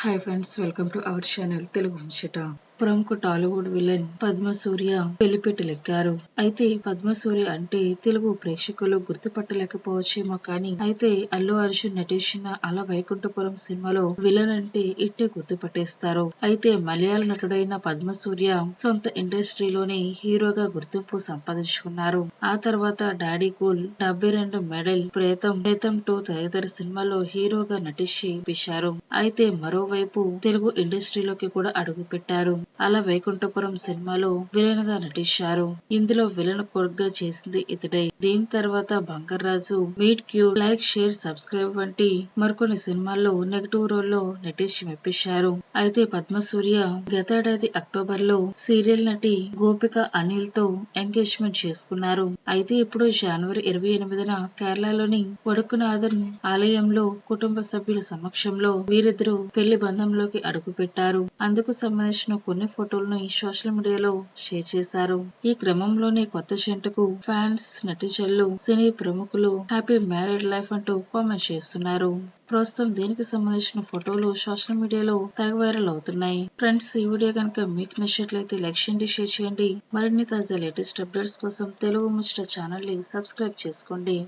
Hi friends welcome to our channel Telugu ముచ్చట ప్రముఖ Tollywood villain పద్మసూర్య పెళ్ళిపెట్టెలెక్కారు అయితే పద్మసూర్య అంటే తెలుగు ప్రేక్షకులు గుర్తుపట్టలేకపోవచ్చేమో కానీ అయితే అల్లు అర్జున్ నటించిన అల వైకుంఠపురం సినిమాలో విలన్ అంటే ఇట్టే గుర్తుపట్టేస్తారు. అయితే మలయాళ నటుడైన పద్మసూర్య సొంత ఇండస్ట్రీలోనే హీరోగా గుర్తింపు సంపాదించుకున్నారు. ఆ తర్వాత డాడీ కూల్ డెబ్బై రెండు మెడల్ ప్రేతం ప్రేతం టూ తదితర సినిమాలో హీరోగా నటించి పిశారు. అయితే మరోవైపు తెలుగు ఇండస్ట్రీలోకి కూడా అడుగు పెట్టారు అలా వైకుంఠపురం సినిమాలో విలన్గా నటించారు. ఇందులో విలన్ కొడుగ్గా చేసింది ఇతడే. దీని తర్వాత Bangarraju meet cute like share subscribe వంటి మరికొన్ని సినిమాల్లో నెగటివ్ రోల్లో నటించి మెప్పించారు. అయితే పద్మసూర్య గతేడాది అక్టోబర్లో సీరియల్ నటి గోపిక అనిల్తో ఎంగేజ్మెంట్ చేసుకున్నారు. అయితే ఇప్పుడు జనవరి ఇరవై ఎనిమిదిన కేరళలోని వడుకునాథన్ ఆలయంలో కుటుంబ సభ్యుల సమక్షంలో వీరిద్దరూ పెళ్ళి బంధంలోకి అడుగుపెట్టారు. అందుకు సంబంధించిన కొన్ని ఫోటోలను సోషల్ మీడియాలో షేర్ చేశారు. ఈ క్రమంలోనే కొత్త జంటకు ఫ్యాన్స్ నటిజల్లు సినీ ప్రముఖులు హ్యాపీ మ్యారేడ్ లైఫ్ అంటూ కామెంట్ చేస్తున్నారు. ప్రస్తుతం దీనికి సంబంధించిన ఫోటోలు సోషల్ మీడియాలో తెగ వైరల్ అవుతున్నాయి. ఫ్రెండ్స్ ఈ వీడియో కనుక మీకు నచ్చినట్లయితే లైక్ చేయండి షేర్ చేయండి. మరిన్ని తాజా లేటెస్ట్ అప్డేట్స్ కోసం తెలుగు ముచ్చట ఛానల్ని సబ్స్క్రైబ్ చేసుకోండి.